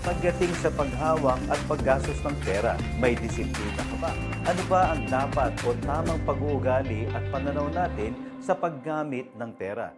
Pagdating sa paghawak at paggastos ng pera, may disiplina ka ba? Ano ba ang dapat o tamang pag-uugali at pananaw natin sa paggamit ng pera?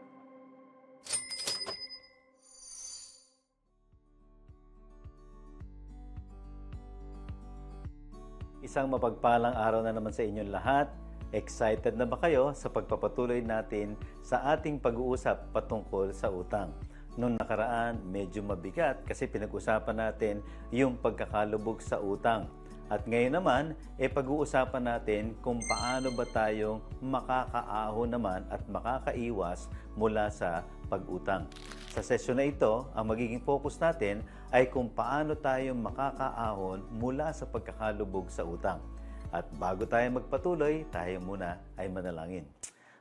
Isang mapagpalang araw na naman sa inyong lahat. Excited na ba kayo sa pagpapatuloy natin sa ating pag-uusap patungkol sa utang? Noong nakaraan, medyo mabigat kasi pinag-usapan natin yung pagkakalubog sa utang. At ngayon naman, e pag-uusapan natin kung paano ba tayong makakaahon naman at makakaiwas mula sa pag-utang. Sa sesyon na ito, ang magiging focus natin ay kung paano tayo makakaahon mula sa pagkakalubog sa utang. At bago tayo magpatuloy, tayo muna ay manalangin.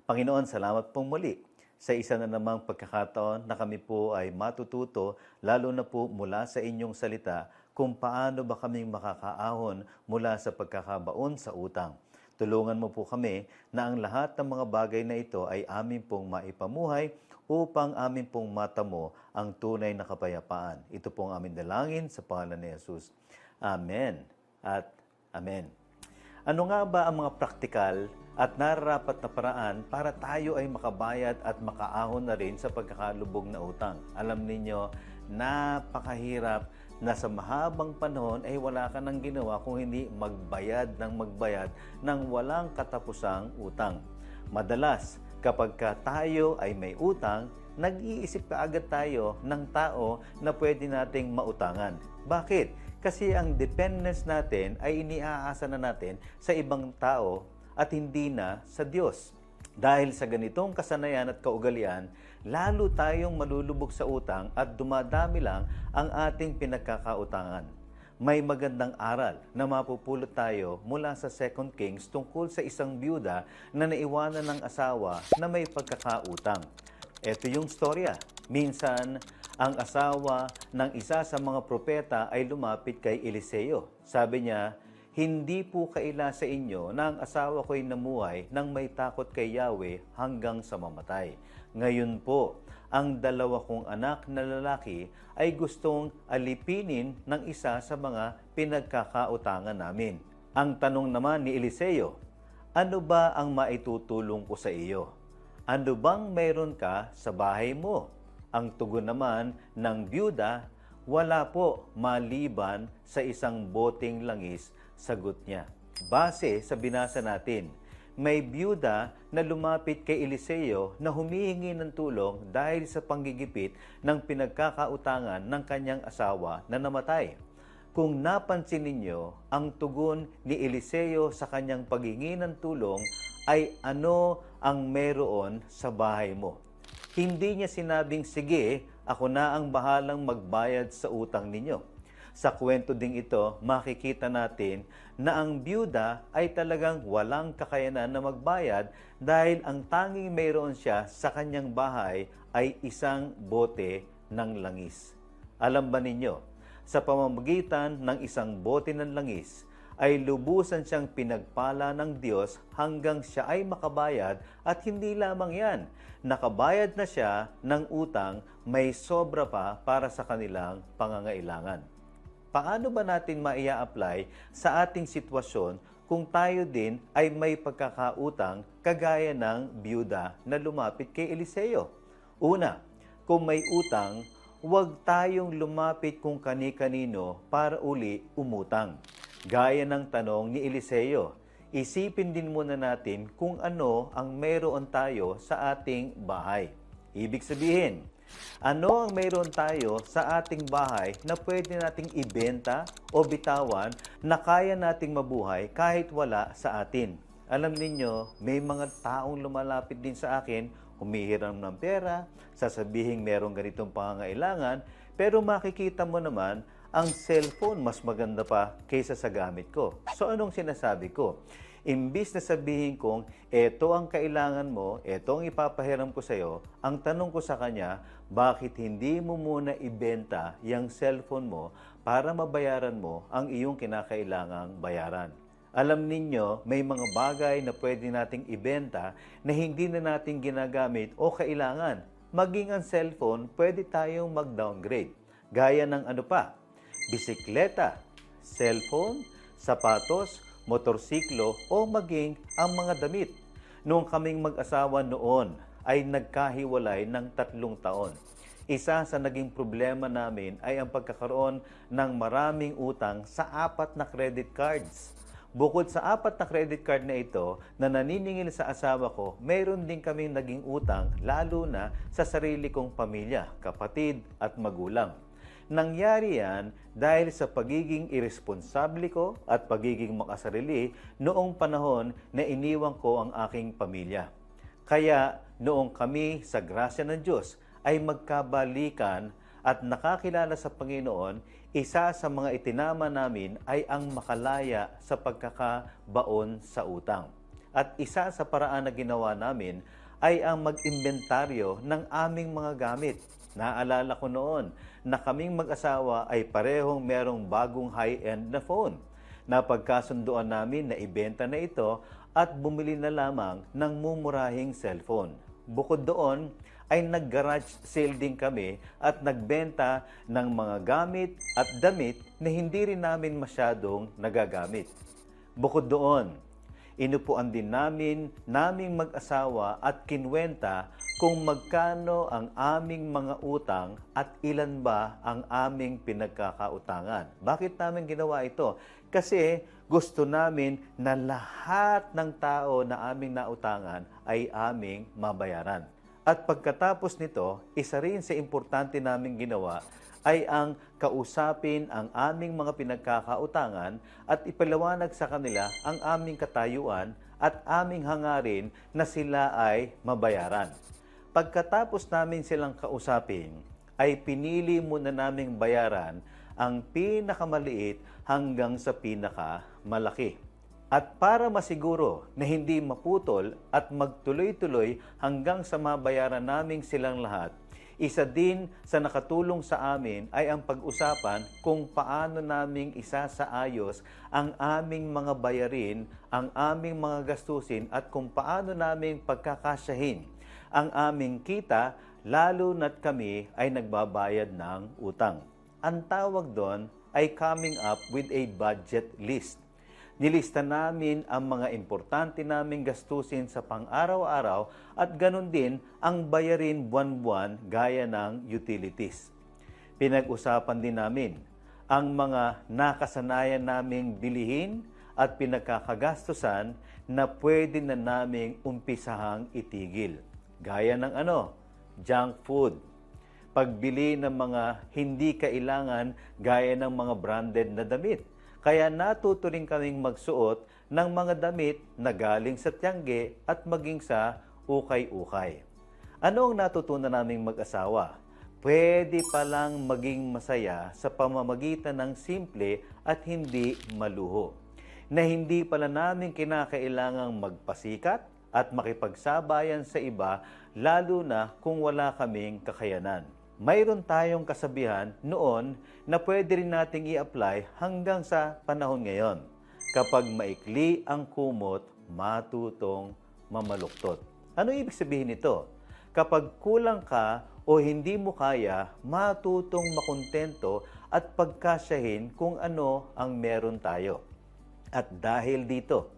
Panginoon, salamat pong muli sa isa na namang pagkakataon na kami po ay matututo, lalo na po mula sa inyong salita, kung paano ba kaming makakaahon mula sa pagkakabaon sa utang. Tulungan mo po kami na ang lahat ng mga bagay na ito ay amin pong maipamuhay upang amin pong matamo ang tunay na kapayapaan. Ito pong aming dalangin sa pangalan ni Jesus. Amen at Amen. Ano nga ba ang mga praktikal at nararapat na paraan para tayo ay makabayad at makaahon na rin sa pagkakalubog na utang? Alam ninyo, napakahirap na sa mahabang panahon ay wala ka nang ginawa kung hindi magbayad ng magbayad ng walang katapusang utang. Madalas, kapag ka tayo ay may utang, nag-iisip kaagad tayo ng tao na pwede nating mautangan. Bakit? Kasi ang dependence natin ay iniaasa na natin sa ibang tao at hindi na sa Diyos. Dahil sa ganitong kasanayan at kaugalian, lalo tayong malulubog sa utang at dumadami lang ang ating pinagkakautangan. May magandang aral na mapupulot tayo mula sa 2 Kings tungkol sa isang byuda na naiwanan ng asawa na may pagkakautang. Ito yung storya. Minsan, ang asawa ng isa sa mga propeta ay lumapit kay Eliseo. Sabi niya, hindi po kaila sa inyo na ang asawa ko'y namuhay nang may takot kay Yahweh hanggang sa mamatay. Ngayon po, ang dalawa kong anak na lalaki ay gustong alipinin ng isa sa mga pinagkakautangan namin. Ang tanong naman ni Eliseo, ano ba ang maitutulong ko sa iyo? Ano bang mayroon ka sa bahay mo? Ang tugon naman ng byuda, wala po maliban sa isang boting langis, sagot niya. Base sa binasa natin, may byuda na lumapit kay Eliseo na humihingi ng tulong dahil sa panggigipit ng pinagkakautangan ng kanyang asawa na namatay. Kung napansin ninyo, ang tugon ni Eliseo sa kanyang paghingi ng tulong ay ano ang meron sa bahay mo. Hindi niya sinabing, sige, ako na ang bahalang magbayad sa utang ninyo. Sa kwento ding ito, makikita natin na ang byuda ay talagang walang kakayanan na magbayad dahil ang tanging mayroon siya sa kanyang bahay ay isang bote ng langis. Alam ba ninyo, sa pamamagitan ng isang bote ng langis, ay lubusan siyang pinagpala ng Diyos hanggang siya ay makabayad at hindi lamang yan. Nakabayad na siya ng utang, may sobra pa para sa kanilang pangangailangan. Paano ba natin maia-apply sa ating sitwasyon kung tayo din ay may pagkakautang kagaya ng byuda na lumapit kay Eliseo? Una, kung may utang, huwag tayong lumapit kung kani-kanino para uli umutang. Gaya ng tanong ni Eliseo, isipin din muna natin kung ano ang mayroon tayo sa ating bahay. Ibig sabihin, ano ang mayroon tayo sa ating bahay na pwede nating ibenta o bitawan na kaya nating mabuhay kahit wala sa atin? Alam ninyo, may mga taong lumalapit din sa akin, humihiram ng pera, sasabihin merong ganitong pangangailangan, pero makikita mo naman, ang cellphone mas maganda pa kaysa sa gamit ko. So anong sinasabi ko? Imbis na sabihin kong, eto ang kailangan mo, eto ang ipapahiram ko sa'yo, ang tanong ko sa kanya, bakit hindi mo muna ibenta yung cellphone mo para mabayaran mo ang iyong kinakailangang bayaran? Alam ninyo, may mga bagay na pwede nating ibenta na hindi na natin ginagamit o kailangan. Maging ang cellphone, pwede tayong mag-downgrade. Gaya ng ano pa, bisikleta, cellphone, sapatos, motorsiklo o maging ang mga damit. Noong kaming mag-asawa noon ay nagkahiwalay ng tatlong taon. Isa sa naging problema namin ay ang pagkakaroon ng maraming utang sa apat na credit cards. Bukod sa apat na credit card na ito na naniningil sa asawa ko, mayroon din kaming naging utang lalo na sa sarili kong pamilya, kapatid at magulang. Nangyari yan dahil sa pagiging irresponsable ko at pagiging makasarili noong panahon na iniwan ko ang aking pamilya. Kaya noong kami sa grasya ng Diyos ay magkabalikan at nakakilala sa Panginoon, isa sa mga itinama namin ay ang makalaya sa pagkakabaon sa utang. At isa sa paraan na ginawa namin ay ang mag-imbentaryo ng aming mga gamit. Naalala ko noon na kaming mag-asawa ay parehong merong bagong high-end na phone. Napagkasunduan namin na ibenta na ito at bumili na lamang ng mumurahing cellphone. Bukod doon, ay nag-garage sale din kami at nagbenta ng mga gamit at damit na hindi rin namin masyadong nagagamit. Bukod doon, inupuan din namin naming mag-asawa at kinwenta kung magkano ang aming mga utang at ilan ba ang aming pinagkakautangan. Bakit namin ginawa ito? Kasi gusto namin na lahat ng tao na aming nautangan ay aming mabayaran. At pagkatapos nito, isa rin sa importante naming ginawa ay ang kausapin ang aming mga pinagkakautangan at ipaliwanag sa kanila ang aming katayuan at aming hangarin na sila ay mabayaran. Pagkatapos namin silang kausapin, ay pinili muna naming bayaran ang pinakamaliit hanggang sa pinakamalaki. At para masiguro na hindi maputol at magtuloy-tuloy hanggang sa mabayaran naming silang lahat, isa din sa nakatulong sa amin ay ang pag-usapan kung paano naming isa sa ayos ang aming mga bayarin, ang aming mga gastusin at kung paano naming pagkakasyahin ang aming kita lalo na't kami ay nagbabayad ng utang. Ang tawag doon ay coming up with a budget list. Nilista namin ang mga importante naming gastusin sa pang-araw-araw at ganun din ang bayarin buwan-buwan gaya ng utilities. Pinag-usapan din namin ang mga nakasanayan naming bilihin at pinagkakagastusan na pwede na naming umpisahang itigil. Gaya ng ano, junk food, pagbili ng mga hindi kailangan gaya ng mga branded na damit. Kaya natuto rin kaming magsuot ng mga damit na galing sa tiyangge at maging sa ukay-ukay. Ano ang natutunan naming mag-asawa? Pwede palang maging masaya sa pamamagitan ng simple at hindi maluho. Na hindi pala namin kinakailangang magpasikat at makipagsabayan sa iba lalo na kung wala kaming kakayanan. Mayroon tayong kasabihan noon na pwede rin nating i-apply hanggang sa panahon ngayon. Kapag maikli ang kumot, matutong mamaluktot. Ano ibig sabihin nito? Kapag kulang ka o hindi mo kaya, matutong makontento at pagkasyahin kung ano ang meron tayo. At dahil dito,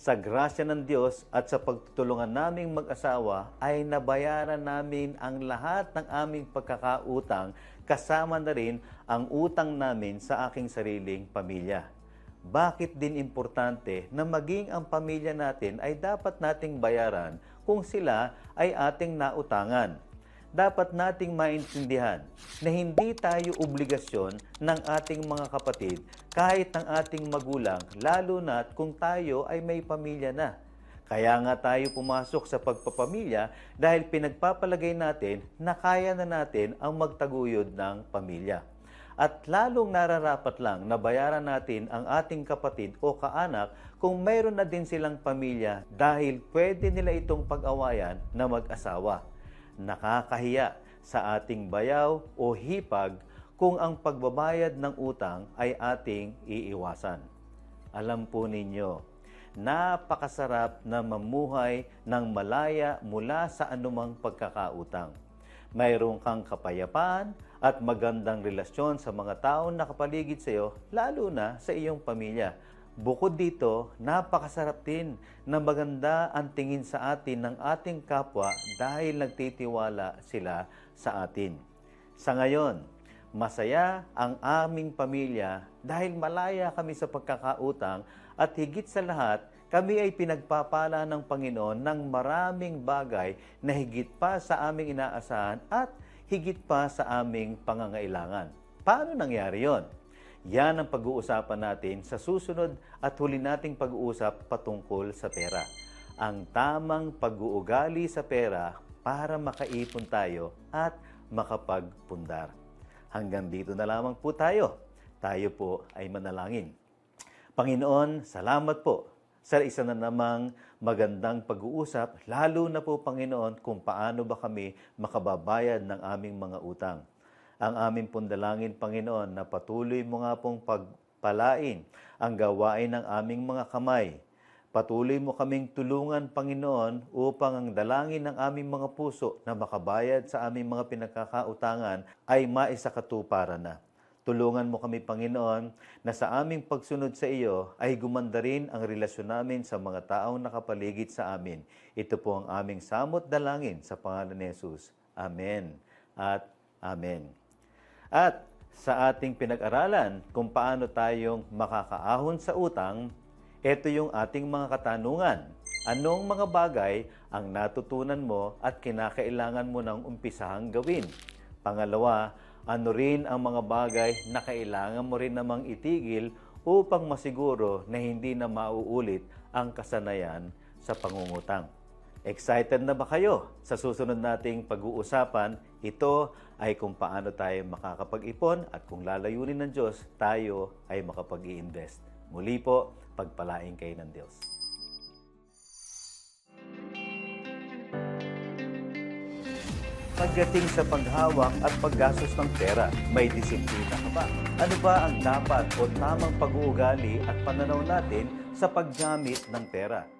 sa grasya ng Diyos at sa pagtutulungan naming mag-asawa ay nabayaran namin ang lahat ng aming pagkakautang kasama na rin ang utang namin sa aking sariling pamilya. Bakit din importante na maging ang pamilya natin ay dapat nating bayaran kung sila ay ating nautangan? Dapat nating maintindihan na hindi tayo obligasyon ng ating mga kapatid kahit ng ating magulang, lalo na kung tayo ay may pamilya na. Kaya nga tayo pumasok sa pagpapamilya dahil pinagpapalagay natin na kaya na natin ang magtaguyod ng pamilya. At lalong nararapat lang na bayaran natin ang ating kapatid o kaanak kung mayroon na din silang pamilya dahil pwede nila itong pag-awayan na mag-asawa nakakahiya sa ating bayaw o hipag kung ang pagbabayad ng utang ay ating iiwasan. Alam po ninyo, napakasarap na mamuhay ng malaya mula sa anumang pagkakautang. mayroon kang kapayapaan at magandang relasyon sa mga taong nakapaligid sa iyo, lalo na sa iyong pamilya. Bukod dito, napakasarap din na maganda ang tingin sa atin ng ating kapwa dahil nagtitiwala sila sa atin. Sa ngayon, masaya ang aming pamilya dahil malaya kami sa pagkakautang at higit sa lahat, kami ay pinagpapala ng Panginoon ng maraming bagay na higit pa sa aming inaasahan at higit pa sa aming pangangailangan. Paano nangyari yon? Yan ang pag-uusapan natin sa susunod at huli nating pag-uusap patungkol sa pera. Ang tamang pag-uugali sa pera para makaipon tayo at makapagpundar. Hanggang dito na lamang po tayo. Tayo po ay manalangin. Panginoon, salamat po sa isa na namang magandang pag-uusap, lalo na po Panginoon kung paano ba kami makababayad ng aming mga utang. Ang aming pundalangin, Panginoon, na patuloy mo nga pong pagpalain ang gawain ng aming mga kamay. Patuloy mo kaming tulungan, Panginoon, upang ang dalangin ng aming mga puso na makabayad sa aming mga pinagkakautangan ay maisakatuparan na. Tulungan mo kami, Panginoon, na sa aming pagsunod sa iyo ay gumanda rin ang relasyon namin sa mga taong nakapaligid sa amin. Ito po ang aming samot dalangin sa pangalan ni Jesus. Amen at Amen. At sa ating pinag-aralan kung paano tayong makakaahon sa utang, ito yung ating mga katanungan. Anong mga bagay ang natutunan mo at kinakailangan mo nang umpisahang gawin? Pangalawa, ano rin ang mga bagay na kailangan mo rin namang itigil upang masiguro na hindi na mauulit ang kasanayan sa pangungutang. Excited na ba kayo sa susunod nating pag-uusapan? Ito ay kung paano tayo makakapag-ipon at kung lalayunin ng Diyos, tayo ay makapag invest Muli po, pagpalain kayo ng Diyos. Pagdating sa paghawak at paggastos ng pera, may disiplina ka ba? Ano ba ang dapat o tamang pag-uugali at pananaw natin sa paggamit ng pera?